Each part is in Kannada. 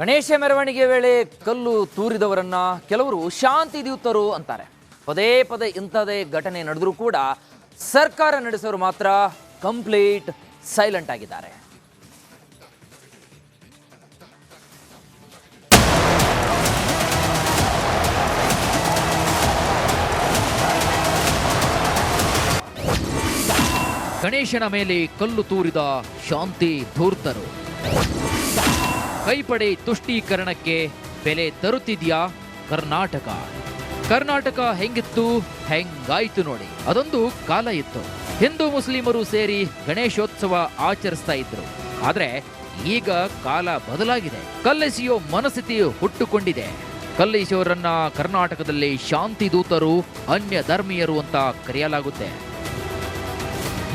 ಗಣೇಶ ಮೆರವಣಿಗೆ ವೇಳೆ ಕಲ್ಲು ತೂರಿದವರನ್ನ ಕೆಲವರು ಶಾಂತಿ ದೂತರು ಅಂತಾರೆ. ಪದೇ ಪದೇ ಇಂಥದೇ ಘಟನೆ ನಡೆದರೂ ಕೂಡ ಸರ್ಕಾರ ನಡೆಸೋರು ಮಾತ್ರ ಕಂಪ್ಲೀಟ್ ಸೈಲೆಂಟ್ ಆಗಿದ್ದಾರೆ. ಗಣೇಶನ ಮೇಲೆ ಕಲ್ಲು ತೂರಿದ ಶಾಂತಿ ಧೂರ್ತರು ಕೈಪಡೆ ತುಷ್ಟೀಕರಣಕ್ಕೆ ಬೆಲೆ ತರುತ್ತಿದ್ಯಾ ಕರ್ನಾಟಕ? ಕರ್ನಾಟಕ ಹೆಂಗಿತ್ತು? ಹೆಂಗಾಯ್ತು ನೋಡಿ. ಅದೊಂದು ಕಾಲ ಇತ್ತು. ಹಿಂದೂ ಮುಸ್ಲಿಮರು ಸೇರಿ ಗಣೇಶೋತ್ಸವ ಆಚರಿಸ್ತಾ ಇದ್ರು. ಆದ್ರೆ ಈಗ ಕಾಲ ಬದಲಾಗಿದೆ. ಕಲ್ಲೆಸೆಯೋ ಮನಸ್ಥಿತಿ ಹುಟ್ಟುಕೊಂಡಿದೆ. ಕಲ್ಲೆಸೆಯೋರನ್ನ ಕರ್ನಾಟಕದಲ್ಲಿ ಶಾಂತಿ ದೂತರು ಅನ್ಯ ಧರ್ಮೀಯರು ಅಂತ ಕರೆಯಲಾಗುತ್ತೆ.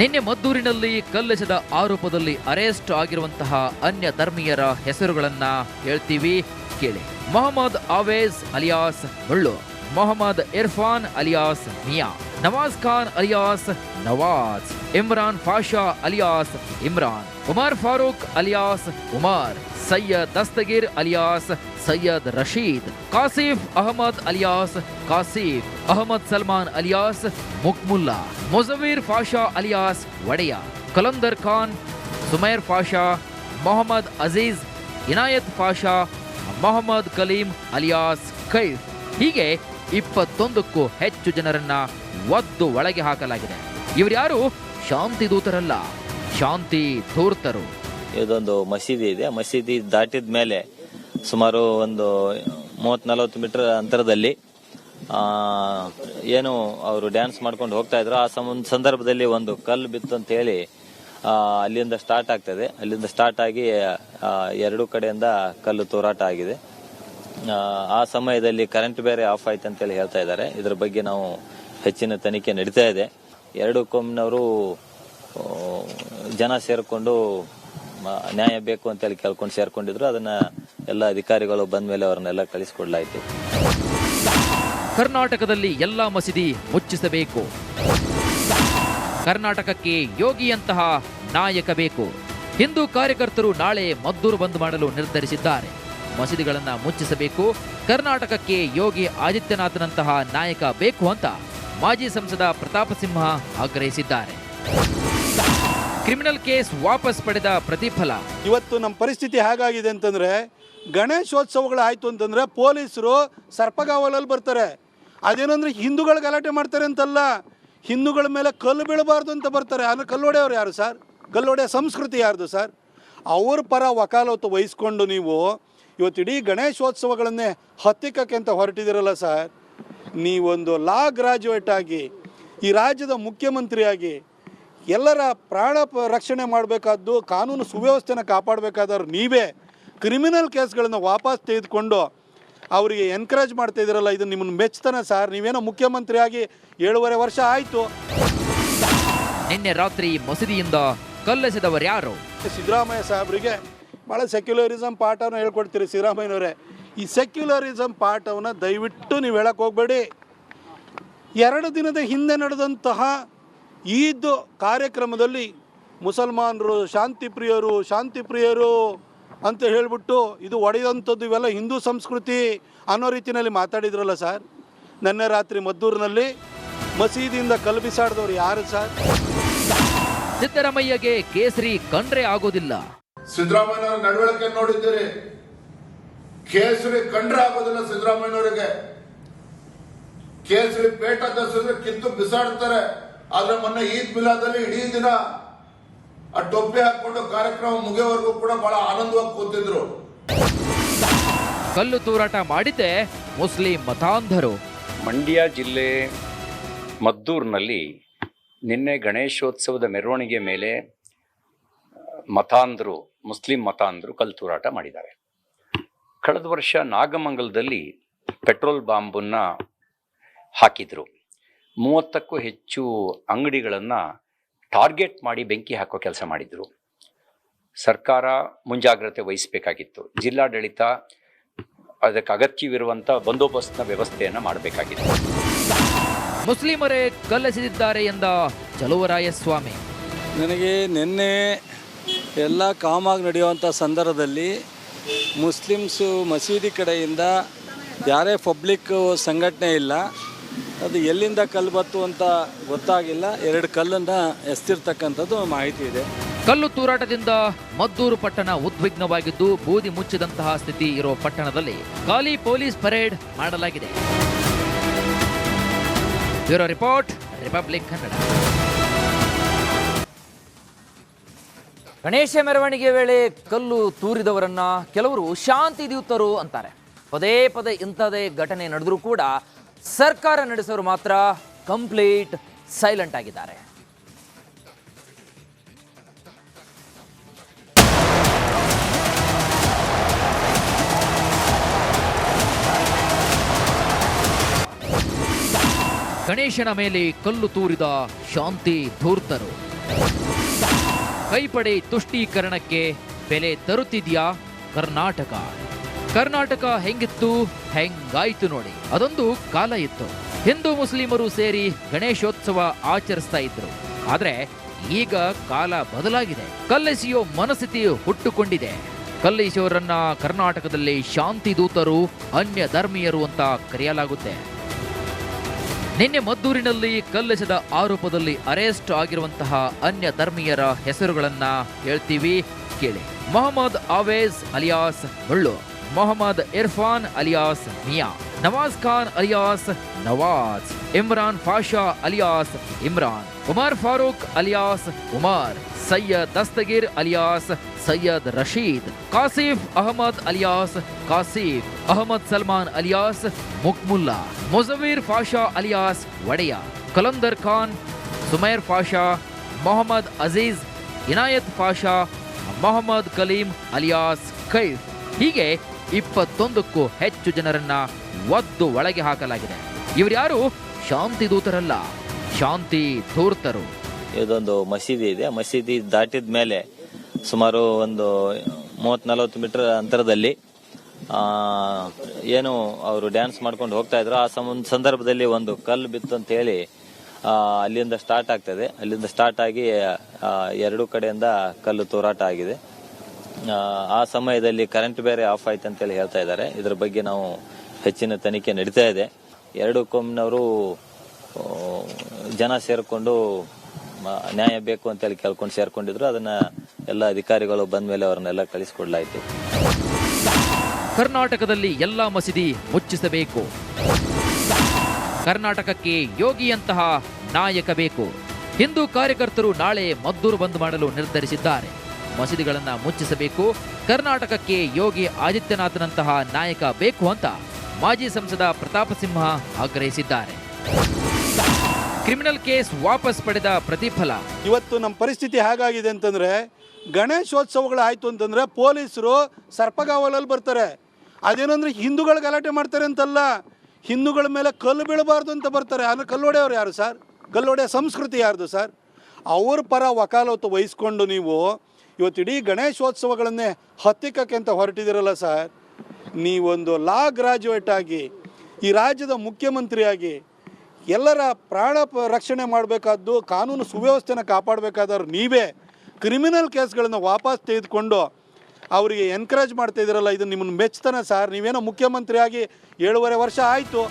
ನಿನ್ನೆ ಮದ್ದೂರಿನಲ್ಲಿ ಕಲ್ಲೆಸೆದ ಆರೋಪದಲ್ಲಿ ಅರೆಸ್ಟ್ ಆಗಿರುವಂತಹ ಅನ್ಯ ಧರ್ಮೀಯರ ಹೆಸರುಗಳನ್ನ ಹೇಳ್ತೀವಿ ಕೇಳಿ. ಮೊಹಮ್ಮದ್ ಆವೇಜ್ ಅಲಿಯಾಸ್ ಮುಳ್ಳು Mohammed Irfan alias Miyan Nawaz Khan alias Nawaz Imran Pasha alias Imran Umar Farooq alias Umar Syed Dastagir alias Syed Rashid Kashif Ahmed alias Kashif Ahmed Salman alias Mukmulla Mujavir Pasha alias Wadiya Kalandar Khan Sumer Pasha Mohammed Aziz Inayat Pasha Mohammed Kaleem alias Kaif ಹೀಗೆ ಇಪ್ಪತ್ತೊಂದಕ್ಕೂ ಹೆಚ್ಚು ಜನರನ್ನ ಒದ್ದು ಒಳಗೆ ಹಾಕಲಾಗಿದೆ. ಇವರ್ಯಾರು ಶಾಂತಿ ದೂತರಲ್ಲ. ಶಾಂತಿ ಧೂರ್ತರು. ಇದೊಂದು ಮಸೀದಿ ಇದೆ. ಮಸೀದಿ ದಾಟಿದ ಮೇಲೆ ಸುಮಾರು ಒಂದು ಮೂವತ್ ನಲವತ್ತು ಮೀಟರ್ ಅಂತರದಲ್ಲಿ ಏನು ಅವರು ಡ್ಯಾನ್ಸ್ ಮಾಡ್ಕೊಂಡು ಹೋಗ್ತಾ ಇದ್ರು. ಆ ಸಂದರ್ಭದಲ್ಲಿ ಒಂದು ಕಲ್ಲು ಬಿತ್ತು ಅಂತ ಹೇಳಿ ಅಲ್ಲಿಂದ ಸ್ಟಾರ್ಟ್ ಆಗ್ತದೆ. ಅಲ್ಲಿಂದ ಸ್ಟಾರ್ಟ್ ಆಗಿ ಎರಡೂ ಕಡೆಯಿಂದ ಕಲ್ಲು ತೋರಾಟ ಆಗಿದೆ. ಆ, ಸಮಯದಲ್ಲಿ ಕರೆಂಟ್ ಬೇರೆ ಆಫ್ ಆಯ್ತು ಅಂತೇಳಿ ಹೇಳ್ತಾ ಇದ್ದಾರೆ. ಇದ್ರ ಬಗ್ಗೆ ನಾವು ಹೆಚ್ಚಿನ ತನಿಖೆ ನಡೀತಾ ಇದೆ. ಎರಡು ಕೊಮ್ಮಿನವರು ಜನ ಸೇರಿಕೊಂಡು ನ್ಯಾಯ ಬೇಕು ಅಂತೇಳಿ ಕೇಳ್ಕೊಂಡು ಸೇರ್ಕೊಂಡಿದ್ರು. ಅದನ್ನ ಎಲ್ಲ ಅಧಿಕಾರಿಗಳು ಬಂದ ಮೇಲೆ ಅವ್ರನ್ನೆಲ್ಲ ಕಳಿಸ್ಕೊಡಲಾಯಿತು. ಕರ್ನಾಟಕದಲ್ಲಿ ಎಲ್ಲಾ ಮಸೀದಿ ಮುಚ್ಚಿಸಬೇಕು. ಕರ್ನಾಟಕಕ್ಕೆ ಯೋಗಿಯಂತಹ ನಾಯಕ ಬೇಕು. ಹಿಂದೂ ಕಾರ್ಯಕರ್ತರು ನಾಳೆ ಮದ್ದೂರು ಬಂದ್ ಮಾಡಲು ನಿರ್ಧರಿಸಿದ್ದಾರೆ. ಮಸೀದಿಗಳನ್ನ ಮುಚ್ಚಿಸಬೇಕು. ಕರ್ನಾಟಕಕ್ಕೆ ಯೋಗಿ ಆದಿತ್ಯನಾಥ್ನಂತಹ ನಾಯಕ ಬೇಕು ಅಂತ ಮಾಜಿ ಸಂಸದ ಪ್ರತಾಪ ಸಿಂಹ ಆಗ್ರಹಿಸಿದ್ದಾರೆ. ಕ್ರಿಮಿನಲ್ ಕೇಸ್ ವಾಪಸ್ ಪಡೆದ ಪ್ರತಿಫಲ. ಇವತ್ತು ನಮ್ಮ ಪರಿಸ್ಥಿತಿ ಹೇಗಾಗಿದೆ ಅಂತಂದರೆ ಗಣೇಶೋತ್ಸವಗಳು ಆಯ್ತು ಅಂತಂದ್ರೆ ಪೊಲೀಸರು ಸರ್ಪಗಾವಲಲ್ಲಿ ಬರ್ತಾರೆ. ಅದೇನಂದ್ರೆ ಹಿಂದೂಗಳ ಗಲಾಟೆ ಮಾಡ್ತಾರೆ ಅಂತಲ್ಲ, ಹಿಂದೂಗಳ ಮೇಲೆ ಕಲ್ಲು ಬೀಳಬಾರ್ದು ಅಂತ ಬರ್ತಾರೆ. ಅಂದ್ರೆ ಕಲ್ಲೊಡೆಯವ್ರು ಯಾರು ಸರ್? ಕಲ್ಲೊಡೆಯ ಸಂಸ್ಕೃತಿ ಯಾರ್ದು ಸರ್? ಅವ್ರ ಪರ ವಕಾಲತ್ತು ವಹಿಸ್ಕೊಂಡು ನೀವು ಇವತ್ತು ಇಡೀ ಗಣೇಶೋತ್ಸವಗಳನ್ನೇ ಹತ್ತಿಕ್ಕಕ್ಕೆ ಅಂತ ಹೊರಟಿದ್ದೀರಲ್ಲ ಸರ್ ನೀವೊಂದು ಲಾ ಗ್ರಾಜುಯೇಟ್ ಆಗಿ ಈ ರಾಜ್ಯದ ಮುಖ್ಯಮಂತ್ರಿಯಾಗಿ ಎಲ್ಲರ ಪ್ರಾಣ ರಕ್ಷಣೆ ಮಾಡಬೇಕಾದ್ದು ಕಾನೂನು ಸುವ್ಯವಸ್ಥೆನ ಕಾಪಾಡಬೇಕಾದವ್ರು ನೀವೇ. ಕ್ರಿಮಿನಲ್ ಕೇಸ್ಗಳನ್ನು ವಾಪಸ್ ತೆಗೆದುಕೊಂಡು ಅವರಿಗೆ ಎನ್ಕರೇಜ್ ಮಾಡ್ತಾ ಇದ್ದೀರಲ್ಲ ಇದು ನಿಮ್ಮನ್ನು ಮೆಚ್ತಾನೆ ಸರ್. ನೀವೇನೋ ಮುಖ್ಯಮಂತ್ರಿಯಾಗಿ ಏಳುವರೆ ವರ್ಷ ಆಯಿತು. ನಿನ್ನೆ ರಾತ್ರಿ ಮಸೀದಿಯಿಂದ ಕಲ್ಲೆಸೆದವರ್ಯಾರು ಸಿದ್ದರಾಮಯ್ಯ ಸಾಹೇಬರಿಗೆ ಭಾಳ ಸೆಕ್ಯುಲರಿಸಮ್ ಪಾಠವನ್ನು ಹೇಳ್ಕೊಡ್ತೀರಿ ಸಿದ್ದರಾಮಯ್ಯನವರೇ. ಈ ಸೆಕ್ಯುಲರಿಸಮ್ ಪಾಠವನ್ನು ದಯವಿಟ್ಟು ನೀವು ಹೇಳಕ್ಕೆ ಹೋಗಬೇಡಿ. ಎರಡು ದಿನದ ಹಿಂದೆ ನಡೆದಂತಹ ಈದ್ ಕಾರ್ಯಕ್ರಮದಲ್ಲಿ ಮುಸಲ್ಮಾನರು ಶಾಂತಿ ಪ್ರಿಯರು ಶಾಂತಿ ಪ್ರಿಯರು ಅಂತ ಹೇಳಿಬಿಟ್ಟು ಇದು ಒಡೆಯುವಂಥದ್ದು ಇವೆಲ್ಲ ಹಿಂದೂ ಸಂಸ್ಕೃತಿ ಅನ್ನೋ ರೀತಿಯಲ್ಲಿ ಮಾತಾಡಿದ್ರಲ್ಲ ಸರ್. ನಿನ್ನೆ ರಾತ್ರಿ ಮದ್ದೂರಿನಲ್ಲಿ ಮಸೀದಿಯಿಂದ ಕಲ್ಪಿಸಾಡಿದವರು ಯಾರು ಸರ್? ಸಿದ್ದರಾಮಯ್ಯಗೆ ಕೇಸರಿ ಕಂಡ್ರೆ ಆಗೋದಿಲ್ಲ. ಸಿದ್ದರಾಮಯ್ಯನವರ ನಡವಳಿಕೆ ನೋಡಿದ್ದೀರಿ. ಕೇಸರಿ ಕಂಡ್ರೆ ಆಗೋದಿಲ್ಲ ಸಿದ್ದರಾಮಯ್ಯನವರಿಗೆ. ಕೇಸರಿ ಪೇಟ ದಸಿದ್ರೆ ಕಿತ್ತು ಬಿಸಾಡ್ತಾರೆ. ಆದ್ರೆ ಮೊನ್ನೆ ಈದ್ ಮಿಲಾದಲ್ಲಿ ಇಡೀ ದಿನ ಆ ಟೊಪ್ಪಿ ಹಾಕೊಂಡು ಕಾರ್ಯಕ್ರಮ ಮುಗಿಯೋವರೆಗೂ ಕೂಡ ಬಹಳ ಆನಂದವಾಗಿ ಕೂತಿದ್ರು. ಕಲ್ಲು ತೂರಾಟ ಮಾಡಿದ್ದೆ ಮುಸ್ಲಿಂ ಮತಾಂಧರು. ಮಂಡ್ಯ ಜಿಲ್ಲೆ ಮದ್ದೂರಿನಲ್ಲಿ ನಿನ್ನೆ ಗಣೇಶೋತ್ಸವದ ಮೆರವಣಿಗೆ ಮೇಲೆ ಮತಾಂಧರು ಮುಸ್ಲಿಂ ಮತಾಂಧರು ಕಲ್ಲು ತೂರಾಟ ಮಾಡಿದ್ದಾರೆ. ಕಳೆದ ವರ್ಷ ನಾಗಮಂಗಲದಲ್ಲಿ ಪೆಟ್ರೋಲ್ ಬಾಂಬನ್ನು ಹಾಕಿದರು. ಮೂವತ್ತಕ್ಕೂ ಹೆಚ್ಚು ಅಂಗಡಿಗಳನ್ನು ಟಾರ್ಗೆಟ್ ಮಾಡಿ ಬೆಂಕಿ ಹಾಕೋ ಕೆಲಸ ಮಾಡಿದರು. ಸರ್ಕಾರ ಮುಂಜಾಗ್ರತೆ ವಹಿಸಬೇಕಾಗಿತ್ತು. ಜಿಲ್ಲಾಡಳಿತ ಅದಕ್ಕೆ ಅಗತ್ಯವಿರುವಂಥ ಬಂದೋಬಸ್ತ್ನ ವ್ಯವಸ್ಥೆಯನ್ನು ಮಾಡಬೇಕಾಗಿತ್ತು. ಮುಸ್ಲಿಮರೇ ಕಲ್ಲೆಸೆದಿದ್ದಾರೆ ಎಂದ ಚಲುವರಾಯಸ್ವಾಮಿ. ನನಗೆ ನಿನ್ನೆ ಎಲ್ಲ ಕಾಮಾಗಿ ನಡೆಯುವಂಥ ಸಂದರ್ಭದಲ್ಲಿ ಮುಸ್ಲಿಮ್ಸು ಮಸೀದಿ ಕಡೆಯಿಂದ ಯಾರೇ ಪಬ್ಲಿಕ್ ಸಂಘಟನೆ ಇಲ್ಲ, ಅದು ಎಲ್ಲಿಂದ ಕಲ್ಲು ಬತ್ತು ಅಂತ ಗೊತ್ತಾಗಿಲ್ಲ. ಎರಡು ಕಲ್ಲನ್ನು ಎಸ್ತಿರ್ತಕ್ಕಂಥದ್ದು ಮಾಹಿತಿ ಇದೆ. ಕಲ್ಲು ತೂರಾಟದಿಂದ ಮದ್ದೂರು ಪಟ್ಟಣ ಉದ್ವಿಗ್ನವಾಗಿದ್ದು, ಬೂದಿ ಮುಚ್ಚಿದಂತಹ ಸ್ಥಿತಿ ಇರುವ ಪಟ್ಟಣದಲ್ಲಿ ಖಾಲಿ ಪೊಲೀಸ್ ಪರೇಡ್ ಮಾಡಲಾಗಿದೆ. Bureau report, Republic Kannada. Ganesha ಮೆರವಣಿಗೆ ವೇಳೆ ಕಲ್ಲು ತೂರಿದವರನ್ನ ಕೆಲವರು ಶಾಂತಿ ದೂತರು ಅಂತಾರೆ. ಪದೇ ಪದೇ ಇಂಥದೇ ಘಟನೆ ನಡೆದರೂ ಕೂಡ ಸರ್ಕಾರ ನಡೆಸೋರು ಮಾತ್ರ ಕಂಪ್ಲೀಟ್ ಸೈಲೆಂಟ್ ಆಗಿದ್ದಾರೆ. ಗಣೇಶನ ಮೇಲೆ ಕಲ್ಲು ತೂರಿದ ಶಾಂತಿ ಧೂರ್ತರು ಕೈಪಡೆ ತುಷ್ಟೀಕರಣಕ್ಕೆ ಬೆಲೆ ತರುತ್ತಿದ್ಯಾ ಕರ್ನಾಟಕ? ಕರ್ನಾಟಕ ಹೆಂಗಿತ್ತು? ಹೆಂಗಾಯ್ತು ನೋಡಿ. ಅದೊಂದು ಕಾಲ ಇತ್ತು. ಹಿಂದೂ ಮುಸ್ಲಿಮರು ಸೇರಿ ಗಣೇಶೋತ್ಸವ ಆಚರಿಸ್ತಾ ಇದ್ರು. ಆದ್ರೆ ಈಗ ಕಾಲ ಬದಲಾಗಿದೆ. ಕಲ್ಲೆಸೆಯೋ ಮನಸ್ಥಿತಿ ಹುಟ್ಟುಕೊಂಡಿದೆ. ಕಲ್ಲೆಸೆಯೋರನ್ನ ಕರ್ನಾಟಕದಲ್ಲಿ ಶಾಂತಿ ದೂತರು ಅನ್ಯ ಧರ್ಮೀಯರು ಅಂತ ಕರೆಯಲಾಗುತ್ತೆ. ನಿನ್ನೆ ಮದ್ದೂರಿನಲ್ಲಿ ಕಲ್ಲೆಸೆದ ಆರೋಪದಲ್ಲಿ ಅರೆಸ್ಟ್ ಆಗಿರುವಂತಹ ಅನ್ಯ ಧರ್ಮೀಯರ ಹೆಸರುಗಳನ್ನ ಹೇಳ್ತೀವಿ ಕೇಳಿ. ಮೊಹಮ್ಮದ್ ಆವೇಜ್ ಅಲಿಯಾಸ್ ಮುಳ್ಳು Mohammed Irfan alias Miyan, Nawaz Khan alias Nawaz, Imran Pasha alias Imran, Umar Farooq alias Umar, Syed Dastagir alias Syed Rashid, Kashif Ahmed alias Kashif, Ahmed Salman alias Mukmulla Mujavir Pasha alias Wadiya, Kalandar Khan, Sumer Pasha Mohammed Aziz, Inayat Pasha Mohammed Kaleem alias Kaif. ಹೀಗೆ ಇಪ್ಪತ್ತೊಂದಕ್ಕೂ ಹೆಚ್ಚು ಜನರನ್ನ ಒದ್ದು ಒಳಗೆ ಹಾಕಲಾಗಿದೆ. ಇವರ್ಯಾರು ಶಾಂತಿ ದೂತರಲ್ಲ. ಶಾಂತಿ ಧೂರ್ತರು. ಇದೊಂದು ಮಸೀದಿ ಇದೆ. ಮಸೀದಿ ದಾಟಿದ ಮೇಲೆ ಸುಮಾರು ಒಂದು ಮೂವತ್ ನಲವತ್ತು ಮೀಟರ್ ಅಂತರದಲ್ಲಿ ಏನು ಅವರು ಡ್ಯಾನ್ಸ್ ಮಾಡ್ಕೊಂಡು ಹೋಗ್ತಾ ಇದ್ರು. ಆ ಸಂದರ್ಭದಲ್ಲಿ ಒಂದು ಕಲ್ಲು ಬಿತ್ತು ಅಂತ ಹೇಳಿ ಅಲ್ಲಿಂದ ಸ್ಟಾರ್ಟ್ ಆಗ್ತದೆ. ಅಲ್ಲಿಂದ ಸ್ಟಾರ್ಟ್ ಆಗಿ ಎರಡೂ ಕಡೆಯಿಂದ ಕಲ್ಲು ತೋರಾಟ ಆಗಿದೆ. ಆ, ಸಮಯದಲ್ಲಿ ಕರೆಂಟ್ ಬೇರೆ ಆಫ್ ಆಯ್ತು ಅಂತೇಳಿ ಹೇಳ್ತಾ ಇದ್ದಾರೆ. ಇದ್ರ ಬಗ್ಗೆ ನಾವು ಹೆಚ್ಚಿನ ತನಿಖೆ ನಡೀತಾ ಇದೆ. ಎರಡು ಕೊಮ್ಮಿನವರು ಜನ ಸೇರಿಕೊಂಡು ನ್ಯಾಯ ಬೇಕು ಅಂತೇಳಿ ಕೇಳ್ಕೊಂಡು ಸೇರ್ಕೊಂಡಿದ್ರು. ಅದನ್ನ ಎಲ್ಲ ಅಧಿಕಾರಿಗಳು ಬಂದ ಮೇಲೆ ಅವ್ರನ್ನೆಲ್ಲ ಕಳಿಸ್ಕೊಡ್ಲಾಯಿತು. ಕರ್ನಾಟಕದಲ್ಲಿ ಎಲ್ಲಾ ಮಸೀದಿ ಮುಚ್ಚಿಸಬೇಕು. ಕರ್ನಾಟಕಕ್ಕೆ ಯೋಗಿಯಂತಹ ನಾಯಕ ಬೇಕು. ಹಿಂದೂ ಕಾರ್ಯಕರ್ತರು ನಾಳೆ ಮದ್ದೂರು ಬಂದ್ ಮಾಡಲು ನಿರ್ಧರಿಸಿದ್ದಾರೆ. ಮಸೀದಿಗಳನ್ನ ಮುಚ್ಚಿಸಬೇಕು. ಕರ್ನಾಟಕಕ್ಕೆ ಯೋಗಿ ಆದಿತ್ಯನಾಥ್ನಂತಹ ನಾಯಕ ಬೇಕು ಅಂತ ಮಾಜಿ ಸಂಸದ ಪ್ರತಾಪ ಸಿಂಹ ಆಗ್ರಹಿಸಿದ್ದಾರೆ. ಕ್ರಿಮಿನಲ್ ಕೇಸ್ ವಾಪಸ್ ಪಡೆದ ಪ್ರತಿಫಲ. ಇವತ್ತು ನಮ್ಮ ಪರಿಸ್ಥಿತಿ ಹೇಗಾಗಿದೆ ಅಂತಂದರೆ ಗಣೇಶೋತ್ಸವಗಳು ಆಯ್ತು ಅಂತಂದ್ರೆ ಪೊಲೀಸರು ಸರ್ಪಗಾವಲಲ್ಲಿ ಬರ್ತಾರೆ. ಅದೇನಂದ್ರೆ ಹಿಂದೂಗಳ ಗಲಾಟೆ ಮಾಡ್ತಾರೆ ಅಂತಲ್ಲ, ಹಿಂದೂಗಳ ಮೇಲೆ ಕಲ್ಲು ಬೀಳಬಾರ್ದು ಅಂತ ಬರ್ತಾರೆ. ಅಂದ್ರೆ ಕಲ್ಲೊಡೆಯವ್ರು ಯಾರು ಸರ್? ಕಲ್ಲೊಡೆಯ ಸಂಸ್ಕೃತಿ ಯಾರ್ದು ಸರ್? ಅವ್ರ ಪರ ವಕಾಲತ್ತು ವಹಿಸ್ಕೊಂಡು ನೀವು ಇವತ್ತು ಇಡೀ ಗಣೇಶೋತ್ಸವಗಳನ್ನೇ ಹತ್ತಿಕ್ಕಕ್ಕೆ ಅಂತ ಹೊರಟಿದ್ದೀರಲ್ಲ ಸರ್ ನೀವೊಂದು ಲಾ ಗ್ರಾಜುಯೇಟ್ ಆಗಿ ಈ ರಾಜ್ಯದ ಮುಖ್ಯಮಂತ್ರಿಯಾಗಿ ಎಲ್ಲರ ಪ್ರಾಣ ರಕ್ಷಣೆ ಮಾಡಬೇಕಾದ್ದು ಕಾನೂನು ಸುವ್ಯವಸ್ಥೆನ ಕಾಪಾಡಬೇಕಾದವ್ರು ನೀವೇ. ಕ್ರಿಮಿನಲ್ ಕೇಸ್ಗಳನ್ನು ವಾಪಸ್ ತೆಗೆದುಕೊಂಡು ಅವರಿಗೆ ಎನ್ಕರೇಜ್ ಮಾಡ್ತಾ ಇದ್ದೀರಲ್ಲ ಇದು ನಿಮ್ಮನ್ನು ಮೆಚ್ತಾನೆ ಸರ್. ನೀವೇನೋ ಮುಖ್ಯಮಂತ್ರಿಯಾಗಿ ಏಳುವರೆ ವರ್ಷ ಆಯಿತು.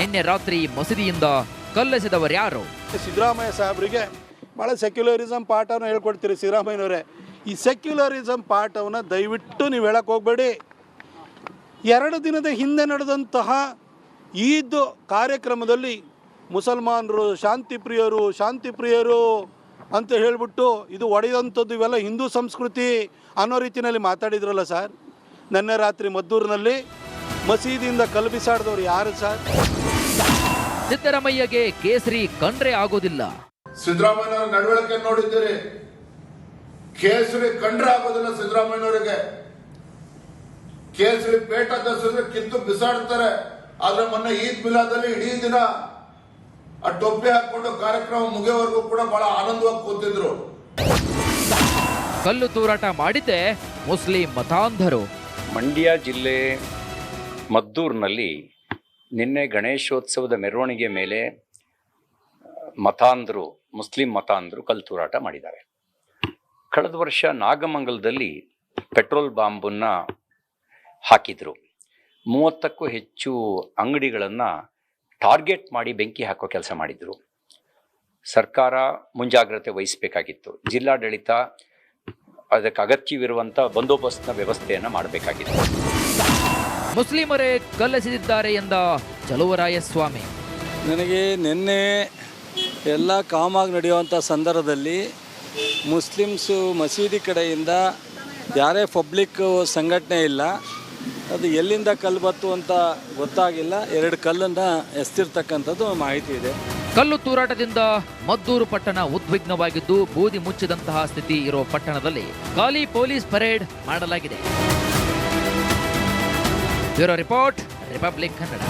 ನಿನ್ನೆ ರಾತ್ರಿ ಮಸೀದಿಯಿಂದ ಕಲ್ಲೆಸೆದವರ್ಯಾರು ಸಿದ್ದರಾಮಯ್ಯ ಸಾಹೇಬರಿಗೆ ಭಾಳ ಸೆಕ್ಯುಲರಿಸಮ್ ಪಾಠವನ್ನು ಹೇಳ್ಕೊಡ್ತೀರಿ ಸಿದ್ದರಾಮಯ್ಯನವರೇ. ಈ ಸೆಕ್ಯುಲರಿಸಮ್ ಪಾಠವನ್ನು ದಯವಿಟ್ಟು ನೀವು ಹೇಳಕ್ಕೆ ಹೋಗಬೇಡಿ. ಎರಡು ದಿನದ ಹಿಂದೆ ನಡೆದಂತಹ ಈದ್ ಕಾರ್ಯಕ್ರಮದಲ್ಲಿ ಮುಸಲ್ಮಾನರು ಶಾಂತಿ ಪ್ರಿಯರು ಶಾಂತಿ ಪ್ರಿಯರು ಅಂತ ಹೇಳಿಬಿಟ್ಟು ಇದು ಒಡೆಯುವಂಥದ್ದು ಇವೆಲ್ಲ ಹಿಂದೂ ಸಂಸ್ಕೃತಿ ಅನ್ನೋ ರೀತಿಯಲ್ಲಿ ಮಾತಾಡಿದ್ರಲ್ಲ ಸರ್. ನಿನ್ನೆ ರಾತ್ರಿ ಮದ್ದೂರಿನಲ್ಲಿ ಮಸೀದಿಯಿಂದ ಕಲ್ಪಿಸಾಡಿದವರು ಯಾರು ಸರ್? ಸಿದ್ದರಾಮಯ್ಯಗೆ ಕೇಸರಿ ಕಂಡ್ರೆ ಆಗೋದಿಲ್ಲ. ಸಿದ್ದರಾಮಯ್ಯನವರ ನಡವಳಿಕೆ ನೋಡಿದ್ದೀರಿ. ಕೇಸರಿ ಕಂಡ್ರೆ ಆಗೋದಿಲ್ಲ ಸಿದ್ದರಾಮಯ್ಯನವರಿಗೆ. ಕೇಸರಿ ಪೇಟ ಧರಿಸಿದ್ರೆ ಕಿತ್ತು ಬಿಸಾಡ್ತಾರೆ. ಆದ್ರೆ ಮೊನ್ನೆ ಈದ್ ಮಿಲಾದಲ್ಲಿ ಇಡೀ ದಿನ ಆ ಟೊಪ್ಪಿ ಹಾಕೊಂಡು ಕಾರ್ಯಕ್ರಮ ಮುಗಿಯೋವರೆಗೂ ಕೂಡ ಬಹಳ ಆನಂದವಾಗಿ ಕೂತಿದ್ರು. ಕಲ್ಲು ತೂರಾಟ ಮಾಡಿದ್ದೆ ಮುಸ್ಲಿಂ ಮತಾಂಧರು. ಮಂಡ್ಯ ಜಿಲ್ಲೆ ಮದ್ದೂರಿನಲ್ಲಿ ನಿನ್ನೆ ಗಣೇಶೋತ್ಸವದ ಮೆರವಣಿಗೆ ಮೇಲೆ ಮತಾಂಧರು ಮುಸ್ಲಿಂ ಮತಾಂಧರು ಕಲ್ತೂರಾಟ ಮಾಡಿದ್ದಾರೆ. ಕಳೆದ ವರ್ಷ ನಾಗಮಂಗಲದಲ್ಲಿ ಪೆಟ್ರೋಲ್ ಬಾಂಬನ್ನು ಹಾಕಿದರು. ಮೂವತ್ತಕ್ಕೂ ಹೆಚ್ಚು ಅಂಗಡಿಗಳನ್ನು ಟಾರ್ಗೆಟ್ ಮಾಡಿ ಬೆಂಕಿ ಹಾಕೋ ಕೆಲಸ ಮಾಡಿದರು. ಸರ್ಕಾರ ಮುಂಜಾಗ್ರತೆ ವಹಿಸಬೇಕಾಗಿತ್ತು. ಜಿಲ್ಲಾಡಳಿತ ಅದಕ್ಕೆ ಅಗತ್ಯವಿರುವಂಥ ಬಂದೋಬಸ್ತ್ನ ವ್ಯವಸ್ಥೆಯನ್ನು ಮಾಡಬೇಕಾಗಿತ್ತು. ಮುಸ್ಲಿಮರೇ ಕಲ್ಲೆಸೆದಿದ್ದಾರೆ ಎಂದ ಚಲುವರಾಯಸ್ವಾಮಿ. ನನಗೆ ನಿನ್ನೆ ಎಲ್ಲ ಕಾಮಾಗಿ ನಡೆಯುವಂಥ ಸಂದರ್ಭದಲ್ಲಿ ಮುಸ್ಲಿಮ್ಸು ಮಸೀದಿ ಕಡೆಯಿಂದ ಯಾರೇ ಪಬ್ಲಿಕ್ ಸಂಘಟನೆ ಇಲ್ಲ, ಅದು ಎಲ್ಲಿಂದ ಕಲ್ಲು ಬತ್ತು ಅಂತ ಗೊತ್ತಾಗಿಲ್ಲ. ಎರಡು ಕಲ್ಲನ್ನು ಎಸ್ತಿರ್ತಕ್ಕಂಥದ್ದು ಮಾಹಿತಿ ಇದೆ. ಕಲ್ಲು ತೂರಾಟದಿಂದ ಮದ್ದೂರು ಪಟ್ಟಣ ಉದ್ವಿಗ್ನವಾಗಿದ್ದು, ಬೂದಿ ಮುಚ್ಚಿದಂತಹ ಸ್ಥಿತಿ ಇರೋ ಪಟ್ಟಣದಲ್ಲಿ ಖಾಲಿ ಪೊಲೀಸ್ ಪರೇಡ್ ಮಾಡಲಾಗಿದೆ. Bureau report, Republic Kannada.